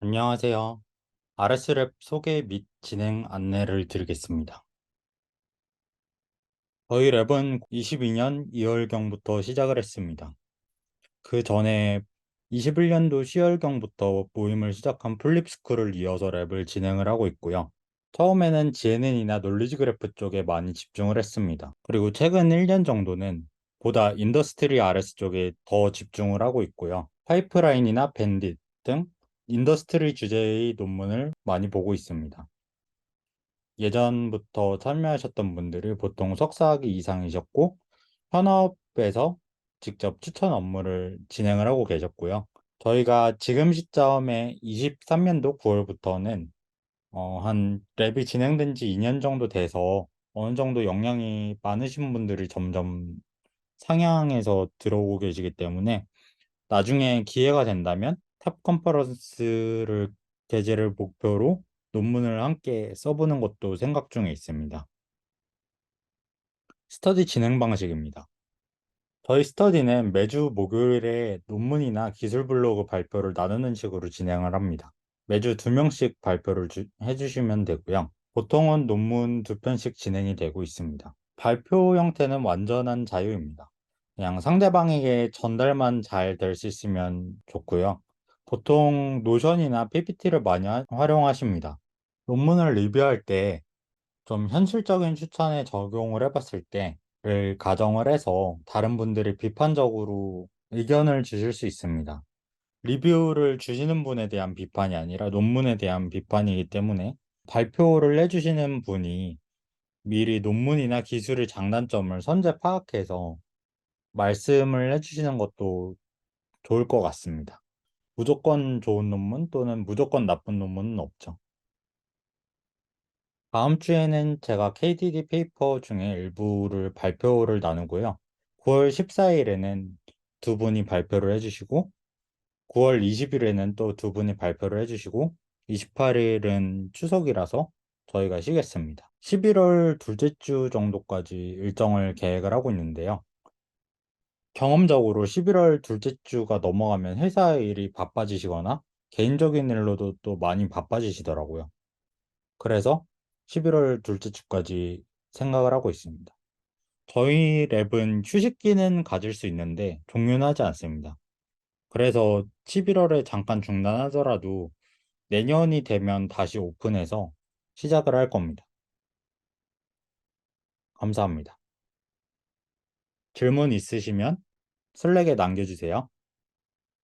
안녕하세요. RS랩 소개 및 진행 안내를 드리겠습니다. 저희 랩은 22년 2월경부터 시작을 했습니다. 그 전에 21년도 10월경부터 모임을 시작한 플립스쿨을 이어서 랩을 진행을 하고 있고요. 처음에는 GNN이나 놀리지 그래프 쪽에 많이 집중을 했습니다. 그리고 최근 1년 정도는 보다 인더스트리 RS 쪽에 더 집중을 하고 있고요. 파이프라인이나 밴딧 등 인더스트리 주제의 논문을 많이 보고 있습니다. 예전부터 참여하셨던 분들이 보통 석사학위 이상이셨고 현업에서 직접 추천 업무를 진행을 하고 계셨고요. 저희가 지금 시점에 23년도 9월부터는 어, 한 랩이 진행된 지 2년 정도 돼서 어느 정도 역량이 많으신 분들이 점점 상향해서 들어오고 계시기 때문에 나중에 기회가 된다면 탑 컨퍼런스를 개최를 목표로 논문을 함께 써보는 것도 생각 중에 있습니다. 스터디 진행 방식입니다. 저희 스터디는 매주 목요일에 논문이나 기술 블로그 발표를 나누는 식으로 진행을 합니다. 매주 두 명씩 발표를 주- 해주시면 되고요. 보통은 논문 두 편씩 진행이 되고 있습니다. 발표 형태는 완전한 자유입니다. 그냥 상대방에게 전달만 잘 될 수 있으면 좋고요. 보통 노션이나 PPT를 많이 하- 활용하십니다. 논문을 리뷰할 때 좀 현실적인 추천에 적용을 해봤을 때를 가정을 해서 다른 분들이 비판적으로 의견을 주실 수 있습니다. 리뷰를 주시는 분에 대한 비판이 아니라 논문에 대한 비판이기 때문에 발표를 해주시는 분이 미리 논문이나 기술의 장단점을 선제 파악해서 말씀을 해주시는 것도 좋을 것 같습니다. 무조건 좋은 논문 또는 무조건 나쁜 논문은 없죠. 다음 주에는 제가 KDD 페이퍼 중에 일부를 발표를 나누고요. 9월 14일에는 두 분이 발표를 해주시고, 9월 20일에는 또 두 분이 발표를 해주시고, 28일은 추석이라서 저희가 쉬겠습니다. 11월 둘째 주 정도까지 일정을 계획을 하고 있는데요. 경험적으로 11월 둘째 주가 넘어가면 회사 일이 바빠지시거나 개인적인 일로도 또 많이 바빠지시더라고요. 그래서 11월 둘째 주까지 생각을 하고 있습니다. 저희 랩은 휴식기는 가질 수 있는데 종료는 하지 않습니다. 그래서 11월에 잠깐 중단하더라도 내년이 되면 다시 오픈해서 시작을 할 겁니다. 감사합니다. 질문 있으시면 슬랙에 남겨주세요.